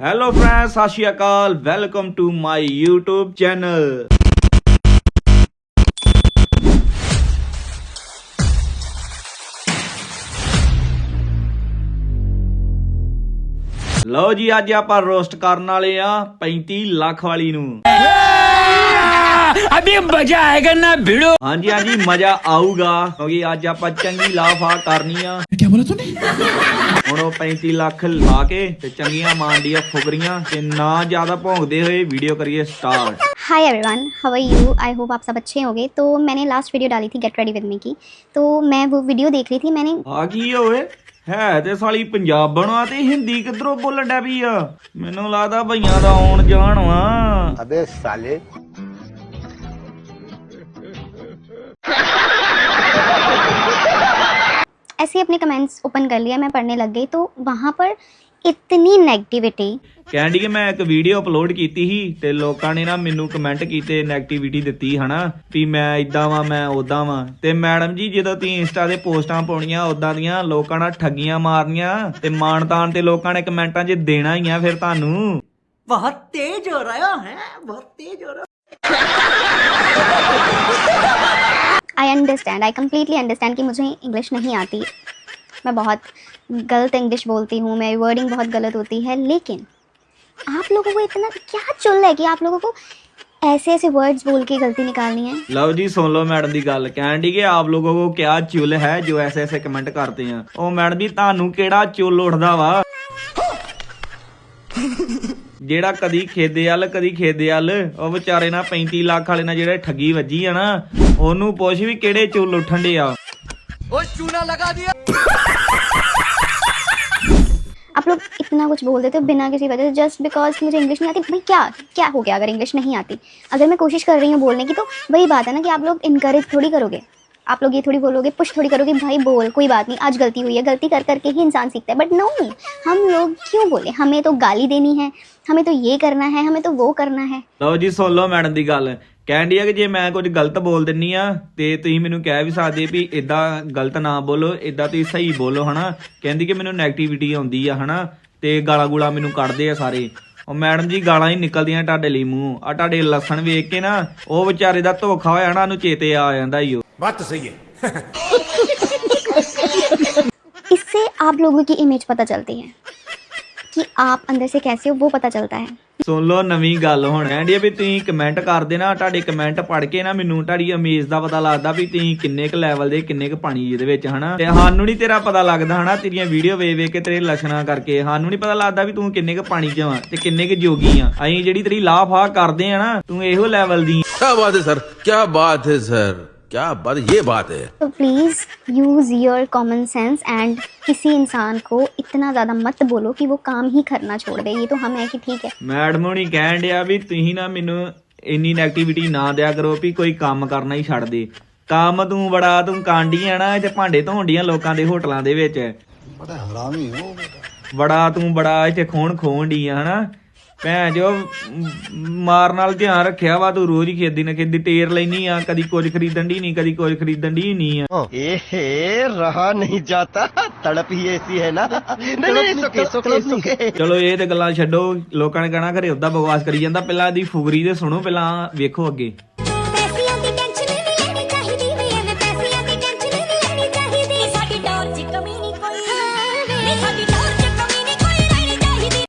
Hello friends ਸਤਿ ਸ਼੍ਰੀ ਅਕਾਲ welcome to my YouTube channel ਲਓ ਜੀ ਅੱਜ ਆਪਾਂ ਰੋਸਟ ਕਰਨ ਵਾਲੇ ਆ 35 ਲੱਖ ਵਾਲੀ ਨੂੰ। अभी मजा आएगा ना भिड़ो ਹਾਂਜੀ ਹਾਂਜੀ ਮਜ਼ਾ ਆਊਗਾ ਕਿਉਂਕਿ ਅੱਜ ਆਪਾਂ ਚੰਗੀ ਲਾਫਾ ਕਰਨੀ ਆ क्या बोला तूने ਹੁਣ ਉਹ 35 ਲੱਖ ਲਾ ਕੇ ਤੇ ਚੰਗੀਆਂ ਮਾਂਡੀਆਂ ਫੁਗਰੀਆਂ ਤੇ ਨਾ ਜ਼ਿਆਦਾ ਭੌਂਕਦੇ ਹੋਏ ਵੀਡੀਓ ਕਰੀਏ start hi everyone how are you I hope आप सब अच्छे होंगे तो मैंने लास्ट वीडियो डाली थी गेट रेडी विद मी की तो मैं वो वीडियो देख रही थी मैंने ਆ ਕੀ ਓਏ ਹੈ ਤੇ ਸਾਲੀ ਪੰਜਾਬਣ ਆ ਤੇ ਹਿੰਦੀ ਕਿੱਧਰੋਂ ਬੋਲਣ ਡੈ ਪਈ ਆ ਮੈਨੂੰ ਲੱਗਦਾ ਭਈਆਂ ਦਾ ਆਉਣ ਜਾਣ ਵਾ अबे साले ऐसे अपने कमेंट्स ओपन कर लिया मैं पढ़ने लग गई तो वहाँ पर ਇਤਨੀ 네ਗੇਟਿਵਿਟੀ ਕਹਿੰਦੀ ਕਿ ਮੈਂ ਇੱਕ ਵੀਡੀਓ ਅਪਲੋਡ ਕੀਤੀ ਸੀ ਤੇ ਲੋਕਾਂ ਨੇ ਨਾ ਮੈਨੂੰ ਕਮੈਂਟ ਕੀਤੇ 네ਗੇਟਿਵਿਟੀ ਦਿੱਤੀ ਹਨਾ ਵੀ ਮੈਂ ਇਦਾਂ ਵਾਂ ਮੈਂ ਉਦਾਂ ਵਾਂ ਤੇ ਮੈਡਮ ਜੀ ਜਦੋਂ ਤੁਸੀਂ ਇੰਸਟਾ ਤੇ ਪੋਸਟਾਂ ਪਾਉਣੀਆਂ ਉਦਾਂ ਦੀਆਂ ਲੋਕਾਂ ਨਾਲ ਠੱਗੀਆਂ ਮਾਰਨੀਆਂ ਤੇ ਮਾਨਤਾਨ ਤੇ ਲੋਕਾਂ ਨੇ ਕਮੈਂਟਾਂ 'ਚ ਦੇਣਾ ਹੀ ਆ ਫਿਰ ਤੁਹਾਨੂੰ ਬਹੁਤ ਤੇਜ਼ ਹੋ ਰਿਹਾ ਹੈ ਬਹੁਤ ਤੇਜ਼ ਹੋ ਰਿਹਾ I understand I completely understand कि मुझे इंग्लिश नहीं आती मैं बहुत गलत इंग्लिश बोलती हूँ मेरी वर्डिंग बहुत गलत होती है लेकिन आप लोगों को इतना क्या चुल है कि आप लोगों को ऐसे ऐसे वर्ड्स बोल के गलती निकालनी है ਲਓ ਜੀ ਸੁਣ ਲਓ ਮੈਡਮ ਦੀ ਗੱਲ ਕਹਿੰਦੀ ਕਿ ਆਪ ਲੋਗੋਂ ਕੋ ਕਿਆ ਚੁੱਲ ਹੈ ਜੋ ਐਸੇ ਐਸੇ ਕਮੈਂਟ ਕਰਤੇ ਆ ਉਹ ਮੈਡਮ ਜੀ ਤੁਹਾਨੂੰ ਕਿਹੜਾ ਚੁੱਲ ਉੱਠਦਾ ਵਾ ਜਿਹੜਾ ਕਦੀ ਖੇਦੇ ਵੱਲ ਕਦੀ ਖੇਦੇ ਵੱਲ ਉਹ ਵਿਚਾਰੇ ਨਾਲ 35 ਲੱਖ ਵਾਲੇ ਨਾਲ ਜਿਹੜੇ ਠੱਗੀ ਵੱਜੀ ਆ ਨਾ ਉਹਨੂੰ ਪੁੱਛ ਵੀ ਕਿਹੜੇ ਚੁੱਲ ਉੱਠਣ ਦੇ ਆ आप लोग इतना कुछ बोल देते हो बिना किसी वजह से जस्ट बिकॉज मुझे इंग्लिश नहीं आती भाई क्या क्या हो गया अगर इंग्लिश नहीं आती अगर मैं कोशिश कर रही हूँ बोलने की तो वही बात है ना कि आप लोग इनकरेज थोड़ी करोगे आप लोग ये थोड़ी बोलोगे पुश थोड़ी करोगे, भाई बोल, कोई बात नहीं, आज गलती हुई है, गलती कर करके ही इंसान सीखता है। बट नो हम लोग क्यों बोले? हमें तो गाली देनी है, हमें तो ये करना है, हमें तो वो करना है। ਲਓ ਜੀ, ਸੁਣ ਲਓ ਮੈਡਮ ਦੀ ਗੱਲ। ਕਹਿੰਦੀ ਆ ਕਿ ਜੇ ਮੈਂ ਕੁਝ ਗਲਤ ਬੋਲ ਦਿੰਨੀ ਆ, ਤੇ ਤੁਸੀਂ ਮੈਨੂੰ ਕਹਿ ਵੀ ਸਕਦੇ ਵੀ ਇਦਾਂ ਗਲਤ ਨਾ ਬੋਲੋ ਇਦਾਂ ਤੁਸੀਂ ਸਹੀ ਬੋਲੋ, ਹਨਾ? ਕਹਿੰਦੀ ਕਿ ਮੈਨੂੰ 네ਗੇਟਿਵਿਟੀ ਆਉਂਦੀ ਆ, ਹਨਾ? ਤੇ ਗਾਲਾਂ ਗੂਲਾਂ ਮੈਨੂੰ ਕੱਢਦੇ ਆ ਸਾਰੇ। ਉਹ ਮੈਡਮ ਜੀ ਗਾਲਾਂ ਹੀ ਨਿਕਲਦੀਆਂ ਤੁਹਾਡੇ ਲਈ ਮੂੰਹ। ਆ ਤੁਹਾਡੇ ਲੱਛਣ ਵੇਖ ਕੇ ਨਾ, ਉਹ ਵਿਚਾਰੇ ਦਾ ਧੋਖਾ ਹੋਇਆ ਨਾ, ਉਹਨੂੰ ਚੇਤੇ ਆ ਜਾਂਦਾ ਈ बात तो सही है इससे आप लोगों की इमेज पता चलती है कि आप अंदर से कैसे हो वो पता चलता है ਸੁਣ ਲਓ ਨਵੀਂ ਗੱਲ ਹੁਣ ਕਹਿੰਦੀ ਆ ਵੀ ਤੁਸੀਂ ਕਮੈਂਟ ਕਰਦੇ ਨਾ ਤੁਹਾਡੇ ਕਮੈਂਟ ਪੜ੍ਹ ਕੇ ਨਾ ਮੈਨੂੰ ਤੁਹਾਡੀ ਅਮੇਜ਼ ਦਾ ਪਤਾ ਲੱਗਦਾ ਵੀ ਤੁਸੀਂ ਕਿੰਨੇ ਕੁ ਲੈਵਲ ਦੇ ਕਿੰਨੇ ਕੁ ਪਾਣੀ ਇਹਦੇ ਵਿੱਚ ਹਨਾ ਤੇ ਸਾਨੂੰ ਨਹੀਂ ਤੇਰਾ ਪਤਾ ਲੱਗਦਾ ਹਨਾ ਤੇਰੀਆਂ ਵੀਡੀਓ ਵੇਖ ਵੇਖ ਕੇ ਤੇਰੇ ਲੱਛਣਾਂ ਕਰਕੇ ਸਾਨੂੰ ਨਹੀਂ ਪਤਾ ਲੱਗਦਾ ਵੀ ਤੂੰ ਕਿੰਨੇ ਕੁ ਪਾਣੀ 'ਚ ਆ ਤੇ ਕਿੰਨੇ ਕੁ ਜੋਗੀ ਆ ਅਸੀਂ ਜਿਹੜੀ ਤੇਰੀ ਲਾਫਾ ਕਰਦੇ ਆ ਨਾ ਤੂੰ ਇਹੋ ਲੈਵਲ ਦੀ क्या बात है सर क्या बात है सर क्या बात ये बात है। तो please use your common sense and किसी इंसान को इतना ज्यादा मत बोलो कि वो काम ही करना छोड़ दे ये तो हम है कि ठीक है। ਮੈਡਮ ਹੁਣੀ ਕਹਿਣ ਡਿਆ ਵੀ ਤੁਸੀਂ ਨਾ ਮੈਨੂੰ ਇੰਨੀ ਨੈਗੇਟਿਵਿਟੀ ਨਾ ਦਿਆ ਕਰੋ ਵੀ ਕੋਈ ਕੰਮ ਕਰਨਾ ਹੀ ਛੱਡ ਦੇ ਕੰਮ ਤੂੰ ਬੜਾ ਤੂੰ ਕਾਂਡੀ ਆ ਨਾ ਇੱਥੇ ਭਾਂਡੇ ਧੋਂਡੀਆਂ ਲੋਕਾਂ ਦੇ ਹੋਟਲਾਂ ਦੇ ਵਿੱਚ ਬੜਾ ਹਰਾਮੀ ਹੋ ਬੜਾ ਤੂੰ ਬੜਾ ਇੱਥੇ ਖੋਣ ਖੋਣ ਡੀ ਆ ਹਨਾ ਭੈਣ ਜੋ ਮਾਰ ਨਾਲ ਧਿਆਨ ਰੱਖਿਆ ਵਾ ਤੂੰ ਰੋਜ਼ ਹੀ ਖੇਦੀ ਨਾ ਖੇਦੀ ਟੇਰ ਲੈਣੀ ਆ ਕਦੀ ਕੁਝ ਖਰੀਦਣ ਦੀ ਨਹੀਂ ਕਦੀ ਕੁਝ ਖਰੀਦਣ ਦੀ ਨਹੀਂ ਆ। ਏਹੇ ਰਹਾ ਨਹੀਂ ਜਾਤਾ ਤੜਪ ਹੀ ਐਸੀ ਹੈ ਨਾ? ਨਹੀਂ ਨਹੀਂ ਸੁਕੇ ਸੁਕੇ ਸੁਕੇ ਚਲੋ ਇਹ ਤੇ ਗੱਲਾਂ ਛੱਡੋ ਲੋਕਾਂ ਨੇ ਕਹਿਣਾ ਘਰੇ ਉਦਾਂ ਬਗਵਾਸ ਕਰੀ ਜਾਂਦਾ ਪਹਿਲਾਂ ਦੀ ਫੁਗਰੀ ਦੇ ਸੁਣੋ ਪਹਿਲਾਂ ਵੇਖੋ ਅੱਗੇ।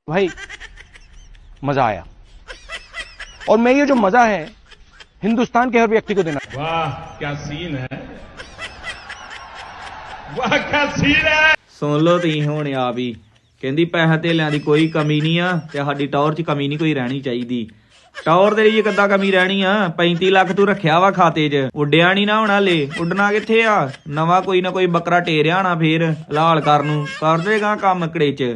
ਭਾਈ मजा आया और मैं ये जो मजा है हिंदुस्तान के हर व्यक्ति को देना ਸੁਣ ਲਓ ਤੁਸੀਂ ਹੁਣ ਆਪ ਹੀ ਕਹਿੰਦੀ ਪੈਸਾ ਧੇਲਿਆਂ ਦੀ ਕੋਈ ਕਮੀ ਨਹੀਂ ਆ ਤੇ ਸਾਡੀ ਟੌਰ 'ਚ ਕਮੀ ਨਹੀਂ ਕੋਈ ਰਹਿਣੀ ਚਾਹੀਦੀ ਟੌਰ ਦੇ ਲਈ ਕਿੱਦਾਂ ਕਮੀ ਰਹਿਣੀ ਆ 35 ਲੱਖ ਤੂੰ ਰੱਖਿਆ ਵਾ ਖਾਤੇ 'ਚ ਉੱਡਿਆ ਨਹੀਂ ਨਾ ਹੋਣਾ ਲੈ ਉੱਡਣਾ ਕਿੱਥੇ ਆ ਨਵਾਂ ਕੋਈ ਨਾ ਕੋਈ ਬੱਕਰਾ ਟੇਰਿਆ ਨਾ ਫੇਰ ਲਾਲ ਕਰ ਨੂੰ ਕਰ ਦੇਗਾ ਕੰਮ ਕੜੇ 'ਚ